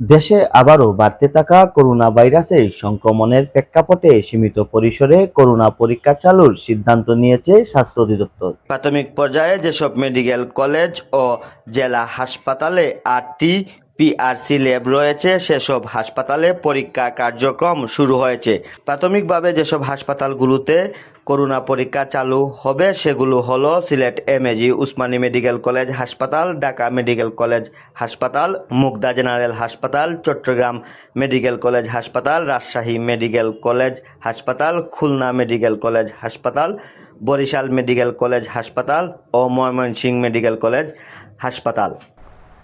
দেশে আবারও বাড়তে থাকা করোনা ভাইরাসের সংক্রমণের প্রেক্ষাপটে সীমিত পরিসরে করোনা পরীক্ষা চালুর সিদ্ধান্ত নিয়েছে স্বাস্থ্য অধিদপ্তর। প্রাথমিক পর্যায়ে যেসব মেডিকেল কলেজ ও জেলা হাসপাতালে আটটি পিআরসি ল্যাব রয়েছে, সেসব হাসপাতালে পরীক্ষা কার্যক্রম শুরু হয়েছে। প্রাথমিকভাবে যেসব হাসপাতালগুলোতে করোনা পরীক্ষা চালু হবে, সেগুলো হলো Sylhet MAG Osmani medical college হাসপাতাল, ঢাকা মেডিকেল কলেজ হাসপাতাল, মুগদা জেনারেল হাসপাতাল, চট্টগ্রাম মেডিকেল কলেজ হাসপাতাল, রাজশাহী মেডিকেল কলেজ হাসপাতাল, খুলনা মেডিকেল কলেজ হাসপাতাল, বরিশাল মেডিকেল কলেজ হাসপাতাল ও ময়মনসিংহ মেডিকেল কলেজ হাসপাতাল।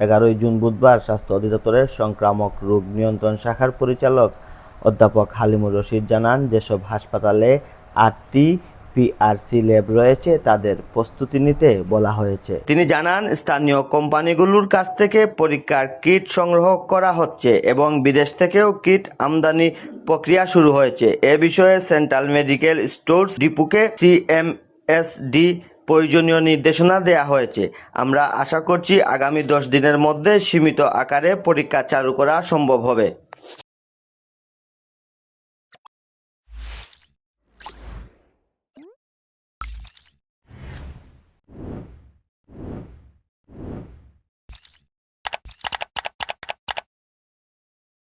এগারোই জুন বুধবার স্বাস্থ্য অধিদপ্তরের সংক্রামক রোগ নিয়ন্ত্রণ শাখার পরিচালক অধ্যাপক হালিমুর রশিদ জানান, যেসব হাসপাতালে আটটি পিআরসি ল্যাব রয়েছে তাদের প্রস্তুতি নিতে বলা হয়েছে। তিনি জানান, স্থানীয় কোম্পানিগুলোর কাছ থেকে পরীক্ষার কিট সংগ্রহ করা হচ্ছে এবং বিদেশ থেকেও কিট আমদানি প্রক্রিয়া শুরু হয়েছে। এ বিষয়ে সেন্ট্রাল মেডিকেল স্টোর্স ডিপুকে সিএমএসডি প্রয়োজনীয় নির্দেশনা দেয়া হয়েছে। আমরা আশা করছি আগামী দশ দিনের মধ্যে সীমিত আকারে পরীক্ষা চালু করা সম্ভব হবে।